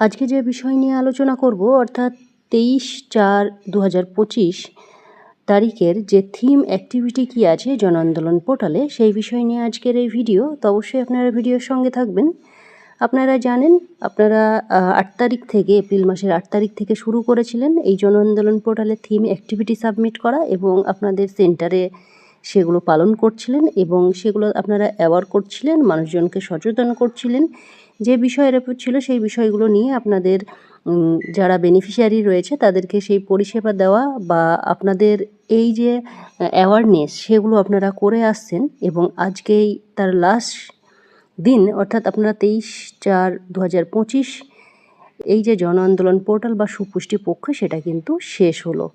আজকে যে বিষয় নিয়ে আলোচনা করব, অর্থাৎ তেইশ চার দু তারিখের যে থিম অ্যাক্টিভিটি কী আছে জন আন্দোলন পোর্টালে সেই বিষয় নিয়ে আজকের এই ভিডিও তো অবশ্যই আপনারা ভিডিওর সঙ্গে থাকবেন। আপনারা জানেন, আপনারা আট তারিখ থেকে, এপ্রিল মাসের আট তারিখ থেকে শুরু করেছিলেন এই জন আন্দোলন পোর্টালে থিম অ্যাক্টিভিটি সাবমিট করা এবং আপনাদের সেন্টারে সেগুলো পালন করছিলেন এবং সেগুলো আপনারা অ্যাওয়ার করছিলেন, মানুষজনকে সচেতন করছিলেন যে বিষয়ের উপর ছিল সেই বিষয়গুলো নিয়ে আপনাদের যারা বেনিফিশিয়ারি রয়েছে তাদেরকে সেই পরিষেবা দেওয়া বা আপনাদের এই যে অ্যাওয়ারনেস সেগুলো আপনারা করে আসছেন এবং আজকেই তার লাস্ট দিন, অর্থাৎ আপনারা তেইশ চার দু এই যে জন আন্দোলন পোর্টাল বা সুপুষ্টি পক্ষ সেটা কিন্তু শেষ হলো।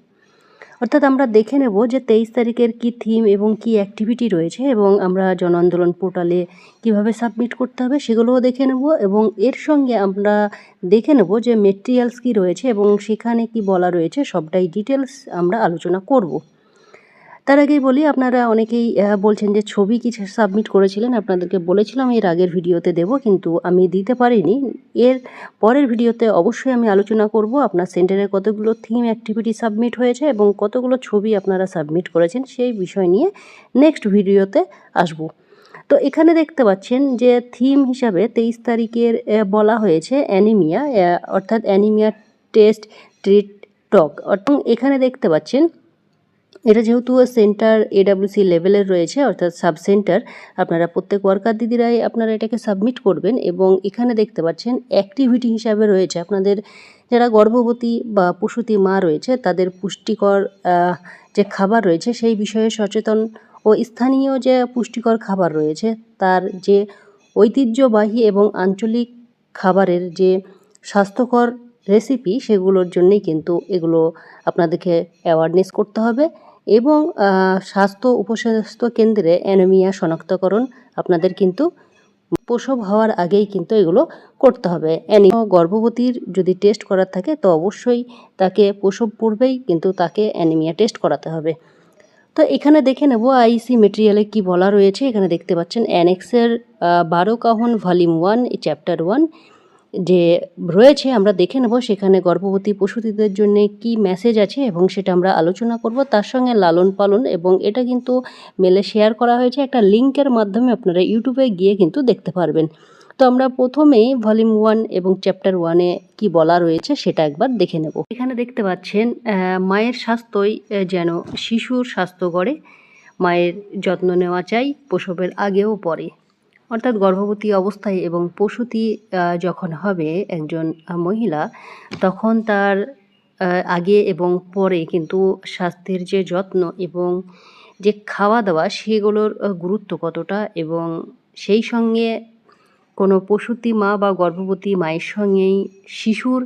অর্থাৎ আমরা দেখে নেব যে তেইশ তারিখের কি থিম এবং কি অ্যাক্টিভিটি রয়েছে এবং আমরা জন আন্দোলন পোর্টালে কীভাবে সাবমিট করতে হবে সেগুলোও দেখে নেব এবং এর সঙ্গে আমরা দেখে নেব যে মেটেরিয়ালস কি রয়েছে এবং সেখানে কি বলা রয়েছে সবটাই ডিটেলস আমরা আলোচনা করব। তার আগেই বলি, আপনারা অনেকেই বলছেন যে ছবি কিছু সাবমিট করেছিলেন, আপনাদেরকে বলেছিলাম এর আগের ভিডিওতে দেব, কিন্তু আমি দিতে পারিনি। এর পরের ভিডিওতে অবশ্যই আমি আলোচনা করব, আপনার সেন্টারে কতগুলো থিম অ্যাক্টিভিটি সাবমিট হয়েছে এবং কতগুলো ছবি আপনারা সাবমিট করেছেন, সেই বিষয় নিয়ে নেক্সট ভিডিওতে আসব। তো এখানে দেখতে পাচ্ছেন যে থিম হিসাবে তেইশ তারিখের বলা হয়েছে অ্যানিমিয়া অর্থাৎ অ্যানিমিয়া টেস্ট ট্রিট টক অর্থাৎ এখানে দেখতে পাচ্ছেন এটা যেহেতু সেন্টার এডাব্লিউসি লেভেলের রয়েছে, অর্থাৎ সাব সেন্টার আপনারা প্রত্যেক ওয়ার্কার দিদিরাই আপনারা এটাকে সাবমিট করবেন এবং এখানে দেখতে পাচ্ছেন অ্যাক্টিভিটি হিসাবে রয়েছে। আপনাদের যারা গর্ভবতী বা প্রসূতি মা রয়েছে, তাদের পুষ্টিকর যে খাবার রয়েছে, সেই বিষয়ে সচেতন ও স্থানীয় যে পুষ্টিকর খাবার রয়েছে, তার যে ঐতিহ্যবাহী এবং আঞ্চলিক খাবারের যে স্বাস্থ্যকর রেসিপি সেগুলোর জন্যই কিন্তু এগুলো আপনাদেরকে অ্যাওয়ারনেস করতে হবে। এবং স্বাস্থ্য উপস্বাস্থ্য কেন্দ্রে অ্যানোমিয়া শনাক্তকরণ আপনাদের কিন্তু প্রসব হওয়ার আগেই কিন্তু এগুলো করতে হবে। গর্ভবতীর যদি টেস্ট করার থাকে তো অবশ্যই তাকে প্রসব পূর্বেই কিন্তু তাকে অ্যানিমিয়া টেস্ট করাতে হবে। তো এখানে দেখে নেব আইসি মেটেরিয়ালে কি বলা রয়েছে। এখানে দেখতে পাচ্ছেন অ্যানেক্সের বারো কাহন ভলিউম ওয়ান, চ্যাপ্টার ওয়ান। যে রয়েছে, আমরা দেখে নেব সেখানে গর্ভবতী প্রসূতিদের জন্য কি মেসেজ আছে এবং সেটা আমরা আলোচনা করব। তার সঙ্গে লালন পালন এবং এটা কিন্তু মেলে শেয়ার করা হয়েছে। একটা লিঙ্কের মাধ্যমে আপনারা ইউটিউবে গিয়ে কিন্তু দেখতে পারবেন। তো আমরা প্রথমেই ভলিউম ওয়ান এবং চ্যাপ্টার ওয়ানে কি বলা রয়েছে সেটা একবার দেখে নেব। এখানে দেখতে পাচ্ছেন মায়ের স্বাস্থ্যই যেন শিশুর স্বাস্থ্য গড়ে। মায়ের যত্ন নেওয়া চাই, প্রসবের আগেও পরে অর্থাৎ গর্ভবতী অবস্থায় এবং প্রসূতি যখন হবে একজন মহিলা, তখন তার আগে এবং পরে কিন্তু স্বাস্থ্যের যে যত্ন এবং যে খাওয়া দাওয়া সেগুলোর গুরুত্ব কতটা এবং সেই সঙ্গে কোনো প্রসূতি মা বা গর্ভবতী মায়ের সঙ্গেই শিশুর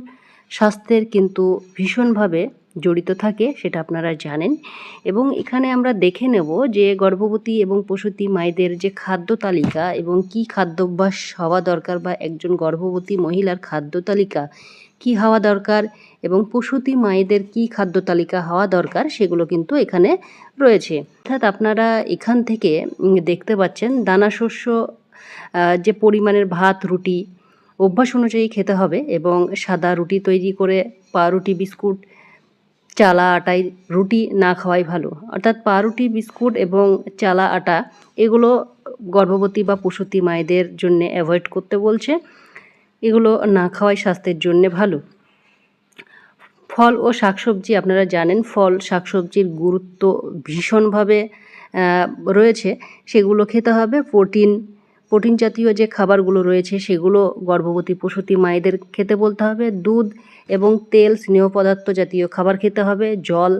স্বাস্থ্যের কিন্তু ভীষণভাবে জড়িত থাকে, সেটা আপনারা জানেন। এবং এখানে আমরা দেখে নেব যে গর্ভবতী এবং প্রসূতি মায়েদের যে খাদ্য তালিকা এবং কি খাদ্যাভ্যাস হওয়া দরকার বা একজন গর্ভবতী মহিলার খাদ্য তালিকা কি হওয়া দরকার এবং প্রসূতি মায়েদের কি খাদ্য তালিকা হওয়া দরকার সেগুলো কিন্তু এখানে রয়েছে। অর্থাৎ আপনারা এখান থেকে দেখতে পাচ্ছেন দানা শস্য যে পরিমাণের ভাত, রুটি, অভ্যাস অনুযায়ী খেতে হবে এবং সাদা রুটি তৈরি করে পাউরুটি বিস্কুট চালা আটায় রুটি না খাওয়াই ভালো। অর্থাৎ পাউরুটি বিস্কুট এবং চালা আটা এগুলো গর্ভবতী বা প্রসূতি মায়েদের জন্য অ্যাভয়েড করতে বলছে। এগুলো না খাওয়াই স্বাস্থ্যের জন্য ভালো। ফল ও শাকসবজি আপনারা জানেন, ফল, শাকসবজির গুরুত্ব ভীষণভাবে রয়েছে। সেগুলো খেতে হবে। প্রোটিন প্রোটিন জাতীয় যে খাবারগুলো রয়েছে সেগুলো গর্ভবতী প্রসূতি মায়েদের খেতে বলতে হবে। দুধ এবং তেল, স্নেহ পদার্থ জাতীয় খাবার খেতে হবে। জল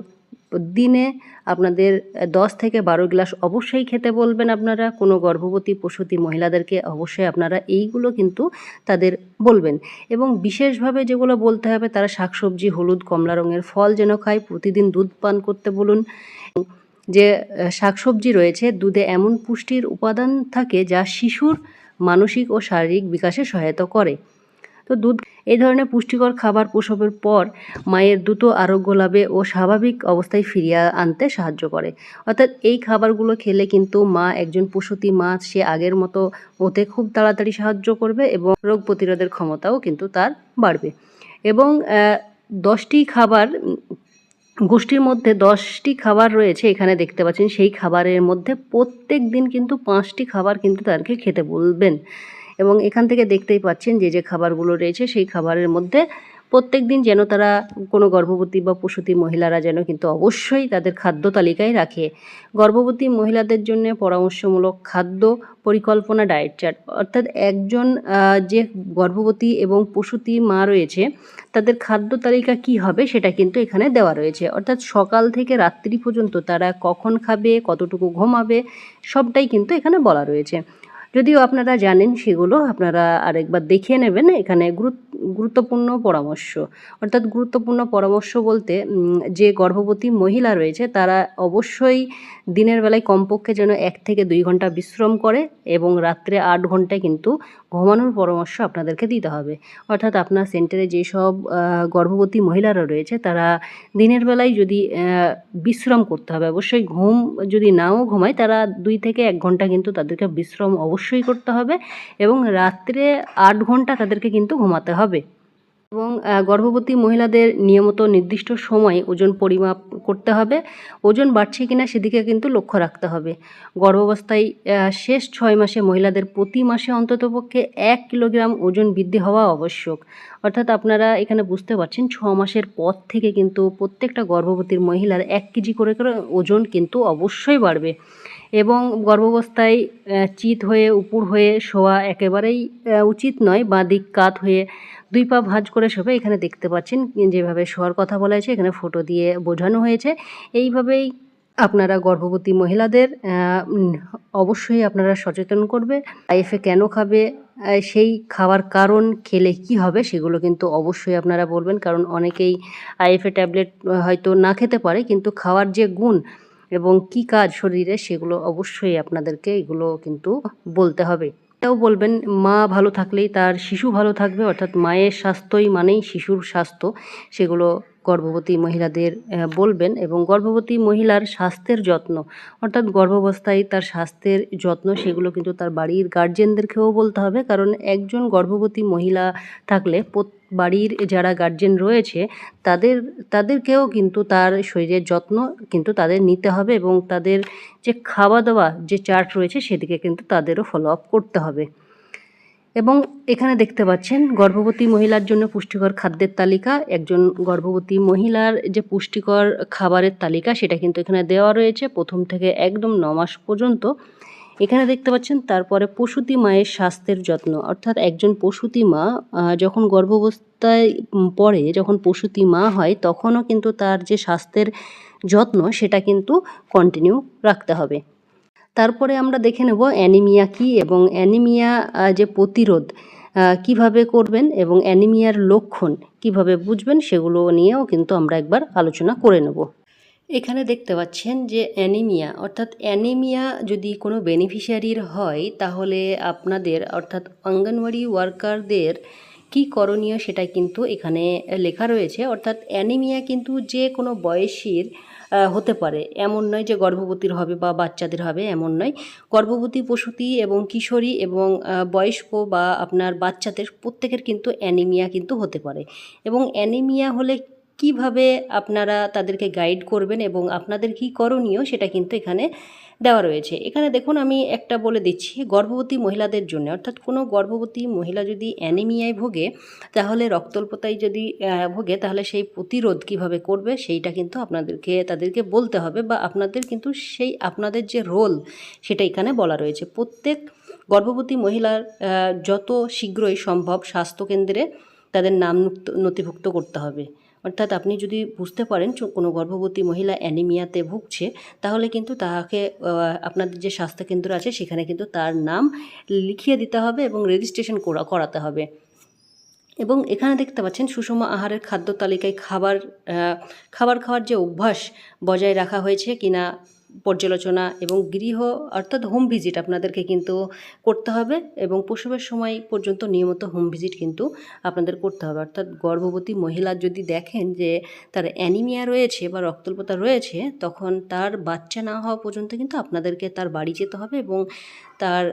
দিনে আপনাদের দশ থেকে বারো গ্লাস অবশ্যই খেতে বলবেন আপনারা। কোনো গর্ভবতী প্রসূতি মহিলাদেরকে অবশ্যই আপনারা এইগুলো কিন্তু তাদের বলবেন। এবং বিশেষভাবে যেগুলো বলতে হবে, তারা শাকসবজি, হলুদ, কমলা রঙের ফল যেন খায়, প্রতিদিন দুধ পান করতে বলুন। যে শাকসবজি রয়েছে, দুধে এমন পুষ্টির উপাদান থাকে যা শিশুর মানসিক ও শারীরিক বিকাশে সহায়তা করে। তো দুধ এই ধরনের পুষ্টিকর খাবার প্রসবের পর মায়ের দ্রুত আরোগ্য লাভে ও স্বাভাবিক অবস্থায় ফিরিয়ে আনতে সাহায্য করে। অর্থাৎ এই খাবারগুলো খেলে কিন্তু মা একজন প্রসূতি মা, সে আগের মতো হতে খুব তাড়াতাড়ি সাহায্য করবে এবং রোগ প্রতিরোধের ক্ষমতাও কিন্তু তার বাড়বে। এবং দশটি খাবার, গোষ্ঠীর মধ্যে দশটি খাবার রয়েছে, এখানে দেখতে পাচ্ছেন, সেই খাবারের মধ্যে প্রত্যেক দিন কিন্তু পাঁচটি খাবার কিন্তু তাদেরকে খেতে বলবেন। এবং এখান থেকে দেখতেই পাচ্ছেন যে যে খাবারগুলো রয়েছে, সেই খাবারের মধ্যে প্রত্যেক দিন যেন তারা কোনো গর্ভবতী বা প্রসূতি মহিলারা যেন কিন্তু অবশ্যই তাদের খাদ্য তালিকায় রাখে। গর্ভবতী মহিলাদের জন্য পরামর্শমূলক খাদ্য পরিকল্পনা ডায়েট চার্ট। অর্থাৎ একজন যে গর্ভবতী এবং প্রসূতি মা রয়েছে, তাদের খাদ্য তালিকা কি হবে সেটা কিন্তু এখানে দেওয়া রয়েছে। অর্থাৎ সকাল থেকে রাত্রি পর্যন্ত তারা কখন খাবে, কতটুকু ঘুমাবে, সবটাই কিন্তু এখানে বলা রয়েছে। যদিও আপনারা জানেন সেগুলো আপনারা আরেকবার দেখিয়ে নেবেন। এখানে গুরুত্ব গুরুত্বপূর্ণ পরামর্শ। অর্থাৎ গুরুত্বপূর্ণ পরামর্শ বলতে যে গর্ভবতী মহিলা রয়েছে, তারা অবশ্যই দিনের বেলায় কমপক্ষে যেন এক থেকে দুই ঘণ্টা বিশ্রাম করে এবং রাত্রে আট ঘন্টায় কিন্তু ঘুমানোর পরামর্শ আপনাদেরকে দিতে হবে। অর্থাৎ আপনার সেন্টারে যেসব গর্ভবতী মহিলারা রয়েছে, তারা দিনের বেলায় যদি বিশ্রাম করতে হবে, অবশ্যই ঘুম যদি নাও ঘুমায়, তারা দুই থেকে এক ঘণ্টা কিন্তু তাদেরকে বিশ্রাম অবশ্যই করতে হবে এবং রাত্রে আট ঘণ্টা তাদেরকে কিন্তু ঘুমাতে হবে। এবং গর্ভবতী মহিলাদের নিয়মিত নির্দিষ্ট সময়ে ওজন পরিমাপ করতে হবে। ওজন বাড়ছে কিনা সেদিকে কিন্তু লক্ষ্য রাখতে হবে। গর্ভাবস্থায় শেষ ছয় মাসে মহিলাদের প্রতি মাসে অন্ততপক্ষে এক কিলোগ্রাম ওজন বৃদ্ধি হওয়া আবশ্যক। অর্থাৎ আপনারা এখানে বুঝতে পারছেন, ছ মাসের পর থেকে কিন্তু প্রত্যেকটা গর্ভবতীর মহিলার এক কেজি করে করে ওজন কিন্তু অবশ্যই বাড়বে। এবং গর্ভাবস্থায় চিত হয়ে উপুর হয়ে শোয়া একেবারেই উচিত নয় বা দিক কাত হয়ে দুই পা ভাঁজ করে শোবে এখানে দেখতে পাচ্ছেন, যেভাবে শোয়ার কথা বলা হয়েছে, এখানে ফটো দিয়ে বোঝানো হয়েছে। এইভাবেই আপনারা গর্ভবতী মহিলাদের অবশ্যই আপনারা সচেতন করবে। আইএফএ কেন খাবে সেই খাওয়ার কারণ খেলে কি হবে সেগুলো কিন্তু অবশ্যই আপনারা বলবেন, কারণ অনেকেই আইএফএ ট্যাবলেট হয়তো না খেতে পারে, কিন্তু খাওয়ার যে গুণ এবং কি কাজ শরীরে সেগুলো অবশ্যই আপনাদেরকে এগুলো কিন্তু বলতে হবে। এটাও বলবেন, মা ভালো থাকলেই তার শিশু ভালো থাকবে, অর্থাৎ মায়ের স্বাস্থ্যই মানেই শিশুর স্বাস্থ্য, সেগুলো গর্ভবতী মহিলাদের বলবেন এবং গর্ভবতী মহিলার স্বাস্থ্যের যত্ন, অর্থাৎ গর্ভাবস্থায় তার স্বাস্থ্যের যত্ন, সেগুলো কিন্তু তার বাড়ির গার্জেনদেরকেও বলতে হবে। কারণ একজন গর্ভবতী মহিলা থাকলে বাড়ির যারা গার্জেন রয়েছে, তাদের, তাদেরকেও কিন্তু তার শরীরের যত্ন কিন্তু তাদের নিতে হবে এবং তাদের যে খাওয়া দাওয়া যে চার্ট রয়েছে, সেদিকে কিন্তু তাদেরও ফলো আপ করতে হবে। এবং এখানে দেখতে পাচ্ছেন গর্ভবতী মহিলার জন্য পুষ্টিকর খাদ্যের তালিকা। একজন গর্ভবতী মহিলার যে পুষ্টিকর খাবারের তালিকা, সেটা কিন্তু এখানে দেওয়া রয়েছে প্রথম থেকে একদম ন মাস পর্যন্ত। এখানে দেখতে পাচ্ছেন তারপরে প্রসূতি মায়ের স্বাস্থ্যের যত্ন। অর্থাৎ একজন প্রসূতি মা যখন গর্ভাবস্থায় পড়ে, যখন প্রসূতি মা হয়, তখনও কিন্তু তার যে স্বাস্থ্যের যত্ন, সেটা কিন্তু কন্টিনিউ রাখতে হবে। তারপরে আমরা দেখে নেব অ্যানিমিয়া কি এবং অ্যানিমিয়া যে প্রতিরোধ কীভাবে করবেন এবং অ্যানিমিয়ার লক্ষণ কীভাবে বুঝবেন সেগুলো নিয়েও কিন্তু আমরা একবার আলোচনা করে নেব। এখানে দেখতে পাচ্ছেন যে অ্যানিমিয়া, অর্থাৎ অ্যানিমিয়া যদি কোনো বেনিফিশিয়ারির হয়, তাহলে আপনাদের, অর্থাৎ অঙ্গনওয়াড়ি ওয়ার্কারদের কি করণীয় সেটা কিন্তু এখানে লেখা রয়েছে। অর্থাৎ অ্যানিমিয়া কিন্তু যে কোনো বয়সীর হতে পারে। এমন নয় যে গর্ভবতীর হবে বা বাচ্চাদের হবে, এমন নয়। গর্ভবতী প্রসূতি এবং কিশোরী এবং বয়স্ক বা আপনার বাচ্চাদের প্রত্যেকের কিন্তু অ্যানিমিয়া কিন্তু হতে পারে। এবং অ্যানিমিয়া হলে কীভাবে আপনারা তাদেরকে গাইড করবেন এবং আপনাদের কি করণীয় সেটা কিন্তু এখানে দেওয়া রয়েছে। এখানে দেখুন আমি একটা বলে দিচ্ছি, গর্ভবতী মহিলাদের জন্য, অর্থাৎ কোনো গর্ভবতী মহিলা যদি অ্যানিমিয়ায় ভোগে, তাহলে রক্তল্পতায় যদি ভোগে, তাহলে সেই প্রতিরোধ কীভাবে করবে সেইটা কিন্তু আপনাদেরকে, তাদেরকে বলতে হবে বা আপনাদের কিন্তু সেই আপনাদের যে রোল সেটা এখানে বলা রয়েছে। প্রত্যেক গর্ভবতী মহিলার যত শীঘ্রই সম্ভব স্বাস্থ্যকেন্দ্রে তাদের নাম নথিভুক্ত করতে হবে। অর্থাৎ আপনি যদি বুঝতে পারেন কোনো গর্ভবতী মহিলা অ্যানিমিয়াতে ভুগছে, তাহলে কিন্তু তাকে আপনাদের যে স্বাস্থ্যকেন্দ্র আছে সেখানে কিন্তু তার নাম লিখিয়ে দিতে হবে এবং রেজিস্ট্রেশন করা, করাতে হবে। এবং এখানে দেখতে পাচ্ছেন সুষম আহারের খাদ্য তালিকায় খাবার খাবার খাওয়ার যে অভ্যাস বজায় রাখা হয়েছে কিনা পর্যালোচনা এবং গৃহ অর্থাৎ হোম ভিজিট আপনাদেরকে কিন্তু করতে হবে এবং প্রসবের সময় পর্যন্ত নিয়মিত হোম ভিজিট কিন্তু আপনাদের করতে হবে। অর্থাৎ গর্ভবতী মহিলা যদি দেখেন যে তার অ্যানিমিয়া রয়েছে বা রক্তল্পতা রয়েছে, তখন তার বাচ্চা না হওয়া পর্যন্ত কিন্তু আপনাদেরকে তার বাড়ি যেতে হবে এবং তার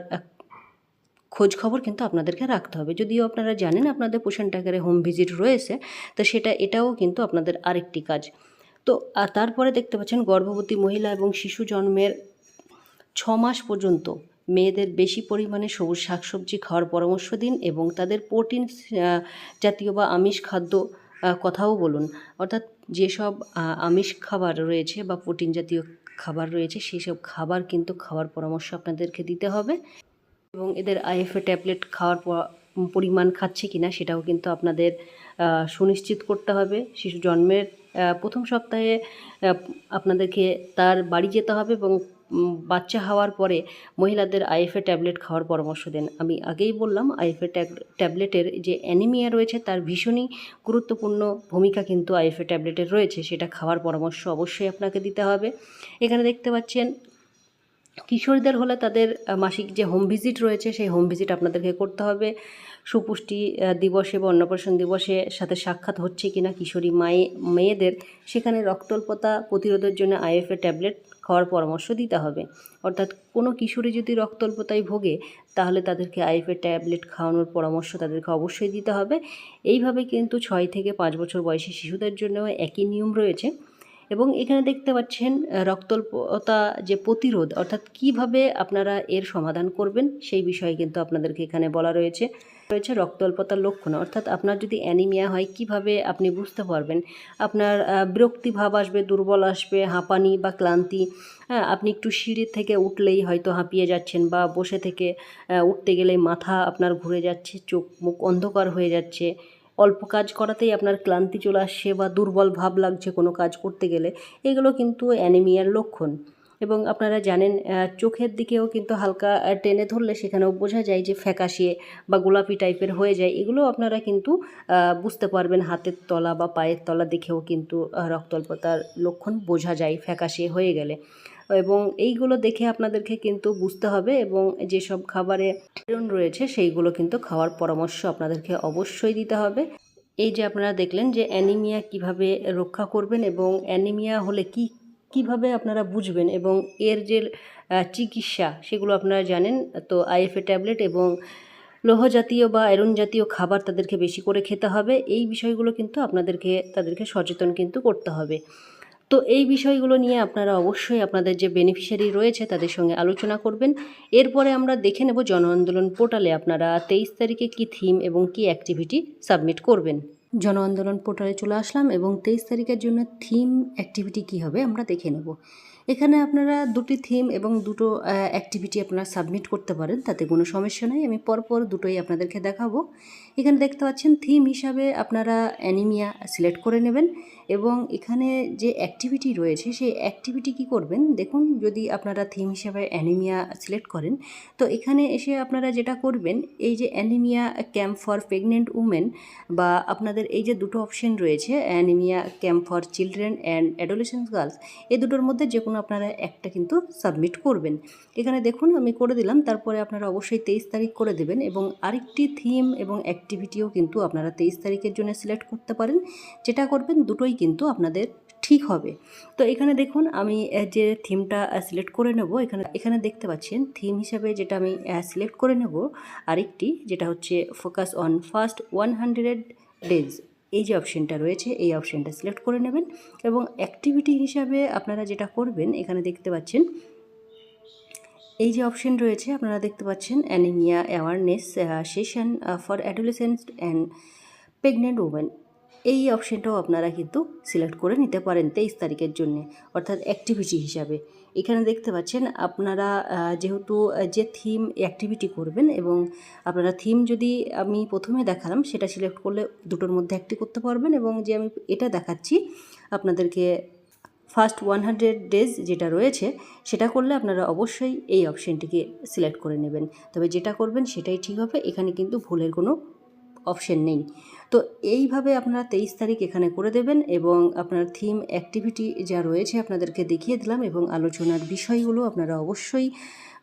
খোঁজ খবর কিন্তু আপনাদেরকে রাখতে হবে। যদিও আপনারা জানেন আপনাদের পোষণ টাকারে হোম ভিজিট রয়েছে, তো সেটা, এটাও কিন্তু আপনাদের আরেকটি কাজ। তো তারপরে দেখতে পাচ্ছেন গর্ভবতী মহিলা এবং শিশু জন্মের ছ মাস পর্যন্ত মেয়েদের বেশি পরিমাণে সবুজ শাকসবজি খাওয়ার পরামর্শ দিন এবং তাদের প্রোটিন জাতীয় বা আমিষ খাদ্য কথাও বলুন। অর্থাৎ যেসব আমিষ খাবার রয়েছে বা প্রোটিন জাতীয় খাবার রয়েছে সেই সব খাবার কিন্তু খাওয়ার পরামর্শ আপনাদেরকে দিতে হবে এবং এদের আইএফএ ট্যাবলেট খাওয়ার পরিমাণ খাচ্ছে কিনা সেটাও কিন্তু আপনাদের সুনিশ্চিত করতে হবে। শিশু জন্মের প্রথম সপ্তাহে আপনাদেরকে তার বাড়ি যেতে হবে এবং বাচ্চা হওয়ার পরে মহিলাদের আইএফএ ট্যাবলেট খাওয়ার পরামর্শ দেন। আমি আগেই বললাম, আইএফএ ট্যাবলেটের যে অ্যানিমিয়া রয়েছে তার ভীষণই গুরুত্বপূর্ণ ভূমিকা কিন্তু আইএফএ ট্যাবলেটের রয়েছে, সেটা খাওয়ার পরামর্শ অবশ্যই আপনাকে দিতে হবে। এখানে দেখতে পাচ্ছেন কিশোরীদের হলে তাদের মাসিক যে হোম ভিজিট রয়েছে, সেই হোম ভিজিট আপনাদেরকে করতে হবে। সুপুষ্টি দিবসে বা অন্নপ্রাশন দিবসে সাথে সাক্ষাৎ হচ্ছে কিনা কিশোরী মায়ে, মেয়েদের, সেখানে রক্তল্পতা প্রতিরোধের জন্য আইএফএ ট্যাবলেট খাওয়ার পরামর্শ দিতে হবে। অর্থাৎ কোনো কিশোরী যদি রক্তল্পতায় ভোগে, তাহলে তাদেরকে আইএফএ ট্যাবলেট খাওয়ানোর পরামর্শ তাদেরকে অবশ্যই দিতে হবে। এইভাবে কিন্তু ছয় থেকে পাঁচ বছর বয়সী শিশুদের জন্য একই নিয়ম রয়েছে। এবং এখানে দেখতে পাচ্ছেন রক্তল্পতা যে প্রতিরোধ, অর্থাৎ কীভাবে আপনারা এর সমাধান করবেন, সেই বিষয়ে কিন্তু আপনাদেরকে এখানে বলা রয়েছে। রয়েছে রক্তল্পতার লক্ষণ, অর্থাৎ আপনার যদি অ্যানিমিয়া হয়, কীভাবে আপনি বুঝতে পারবেন? আপনার বিরক্তি ভাব আসবে, দুর্বল আসবে, হাঁপানি বা ক্লান্তি হ্যাঁ আপনি একটু সিঁড়ি থেকে উঠলেই হয়তো হাঁপিয়ে যাচ্ছেন বা বসে থেকে উঠতে গেলে মাথা আপনার ঘুরে যাচ্ছে, চোখ মুখ অন্ধকার হয়ে যাচ্ছে। অল্প কাজ করাতেই আপনার ক্লান্তি চলে আসছে বা দুর্বল ভাব লাগছে কোনো কাজ করতে গেলে, এগুলো কিন্তু অ্যানিমিয়ার লক্ষণ। এবং আপনারা জানেন চোখের দিকেও কিন্তু হালকা টেনে ধরলে সেখানেও বোঝা যায় যে ফ্যাকাশিয়ে বা গোলাপি টাইপের হয়ে যায়। এগুলো আপনারা কিন্তু বুঝতে পারবেন হাতের তলা বা পায়ের তলা দেখেও কিন্তু রক্তল্পতার লক্ষণ বোঝা যায় ফ্যাকাশিয়ে হয়ে গেলে। এবং এইগুলো দেখে আপনাদেরকে কিন্তু বুঝতে হবে এবং যেসব খাবারে আয়রন রয়েছে, সেইগুলো কিন্তু খাওয়ার পরামর্শ আপনাদেরকে অবশ্যই দিতে হবে। এই যে আপনারা দেখলেন যে অ্যানিমিয়া কীভাবে রক্ষা করবেন এবং অ্যানিমিয়া হলে কি, কীভাবে আপনারা বুঝবেন এবং এর যে চিকিৎসা, সেগুলো আপনারা জানেন, তো আইএফএ ট্যাবলেট এবং লোহ জাতীয় বা আয়রন জাতীয় খাবার তাদেরকে বেশি করে খেতে হবে। এই বিষয়গুলো কিন্তু আপনাদেরকে, তাদেরকে সচেতন কিন্তু করতে হবে। তো এই বিষয়গুলো নিয়ে আপনারা অবশ্যই আপনাদের যে বেনিফিশিয়ারি রয়েছে তাদের সঙ্গে আলোচনা করবেন। এরপরে আমরা দেখে নেব জন আন্দোলন পোর্টালে আপনারা তেইশ তারিখে কি থিম এবং কি অ্যাক্টিভিটি সাবমিট করবেন। জন আন্দোলন পোর্টালে চলে আসলাম এবং তেইশ তারিখের জন্য থিম অ্যাক্টিভিটি কি হবে আমরা দেখে নেব। এখানে আপনারা দুটি থিম এবং দুটো অ্যাক্টিভিটি আপনারা সাবমিট করতে পারেন, তাতে কোনো সমস্যা নেই। আমি পরপর দুটোই আপনাদেরকে দেখাবো। এখানে দেখতে পাচ্ছেন থিম হিসাবে আপনারা অ্যানিমিয়া সিলেক্ট করে নেবেন এবং এখানে যে অ্যাক্টিভিটি রয়েছে, সেই অ্যাক্টিভিটি কি করবেন? দেখুন, যদি আপনারা থিম হিসাবে অ্যানিমিয়া সিলেক্ট করেন, তো এখানে এসে আপনারা যেটা করবেন, এই যে anaemia camp for pregnant women বা আপনাদের এই যে দুটো অপশন রয়েছে anaemia camp for children and adolescent girls এই দুটোর মধ্যে যে কোনো আপনারা একটা কিন্তু সাবমিট করবেন। এখানে দেখুন, আমি করে দিলাম, তারপরে আপনারা অবশ্যই তেইশ তারিখ করে দেবেন এবং আরেকটি থিম এবং অ্যাক্টিভিটিও কিন্তু আপনারা তেইশ তারিখের জন্য সিলেক্ট করতে পারেন। যেটা করবেন, দুটোই কিন্তু আপনাদের ঠিক হবে। তো এখানে দেখুন, আমি যে থিমটা সিলেক্ট করে নেব, এখানে এখানে দেখতে পাচ্ছেন, থিম হিসাবে যেটা আমি সিলেক্ট করে নেব, আরেকটি, যেটা হচ্ছে focus on first one hundred days. এই যে অপশনটা রয়েছে, এই অপশনটা সিলেক্ট করে নেবেন এবং অ্যাক্টিভিটি হিসাবে আপনারা যেটা করবেন, এখানে দেখতে পাচ্ছেন, এই যে অপশন রয়েছে, আপনারা দেখতে পাচ্ছেন anaemia awareness session for adolescent and pregnant women এই অপশনটাও আপনারা কিন্তু সিলেক্ট করে নিতে পারেন তেইশ তারিখের জন্য, অর্থাৎ অ্যাক্টিভিটি হিসাবে। এখানে দেখতে পাচ্ছেন আপনারা যেহেতু যে থিম অ্যাক্টিভিটি করবেন এবং আপনারা থিম যদি আমি প্রথমে দেখালাম, সেটা সিলেক্ট করলে দুটোর মধ্যে একটি করতে পারবেন এবং যে আমি এটা দেখাচ্ছি, আপনাদেরকে ফার্স্ট ওয়ান হান্ড্রেড ডেজ যেটা রয়েছে, সেটা করলে আপনারা অবশ্যই এই অপশানটিকে সিলেক্ট করে নেবেন। তবে যেটা করবেন সেটাই ঠিক হবে, এখানে কিন্তু ভুলের কোনো অপশন নেই। তো এইভাবে আপনারা তেইশ তারিখ এখানে করে দেবেন এবং আপনার থিম অ্যাক্টিভিটি যা রয়েছে আপনাদেরকে দেখিয়ে দিলাম এবং আলোচনার বিষয়গুলো আপনারা অবশ্যই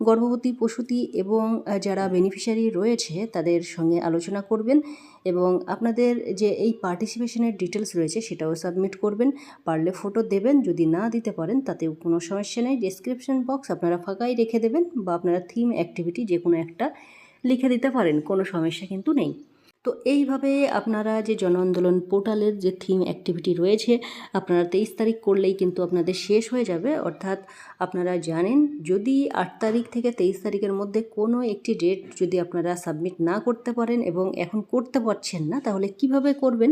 গর্ভবতী প্রসূতি এবং যারা বেনিফিশিয়ারি রয়েছে তাদের সঙ্গে আলোচনা করবেন এবং আপনাদের যে এই পার্টিসিপেশনের ডিটেলস রয়েছে সেটাও সাবমিট করবেন। পারলে ফটো দেবেন, যদি না দিতে পারেন তাতেও কোনো সমস্যা নেই। ডেসক্রিপশন বক্স আপনারা ফাঁকাই রেখে দেবেন বা আপনারা থিম অ্যাক্টিভিটি যে কোনো একটা লিখে দিতে পারেন, কোনো সমস্যা কিন্তু নেই। তো এইভাবে আপনারা যে জন আন্দোলন পোর্টালের যে থিম অ্যাক্টিভিটি রয়েছে, আপনারা তেইশ তারিখ করলেই কিন্তু আপনাদের শেষ হয়ে যাবে। অর্থাৎ আপনারা জানেন, যদি আট তারিখ থেকে তেইশ তারিখের মধ্যে কোনো একটি ডেট যদি আপনারা সাবমিট না করতে পারেন এবং এখন করতে পারছেন না, তাহলে কীভাবে করবেন?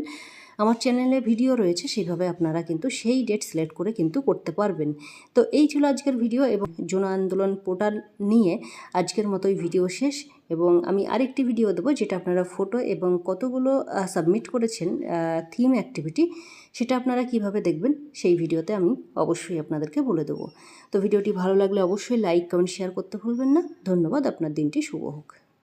আমার চ্যানেলে ভিডিও রয়েছে সেইভাবে আপনারা কিন্তু সেই ডেট সিলেক্ট করে কিন্তু করতে পারবেন। তো এই ছিল আজকের ভিডিও এবং জন আন্দোলন পোর্টাল নিয়ে আজকের মতোই ভিডিও শেষ। এবং আমি আরেকটি ভিডিও দেবো যেটা আপনারা ফটো এবং কতগুলো সাবমিট করেছেন থিম অ্যাক্টিভিটি সেটা আপনারা কীভাবে দেখবেন সেই ভিডিওতে আমি অবশ্যই আপনাদেরকে বলে দেবো। তো ভিডিওটি ভালো লাগলে অবশ্যই লাইক কমেন্ট শেয়ার করতে ভুলবেন না। ধন্যবাদ, আপনার দিনটি শুভ হোক।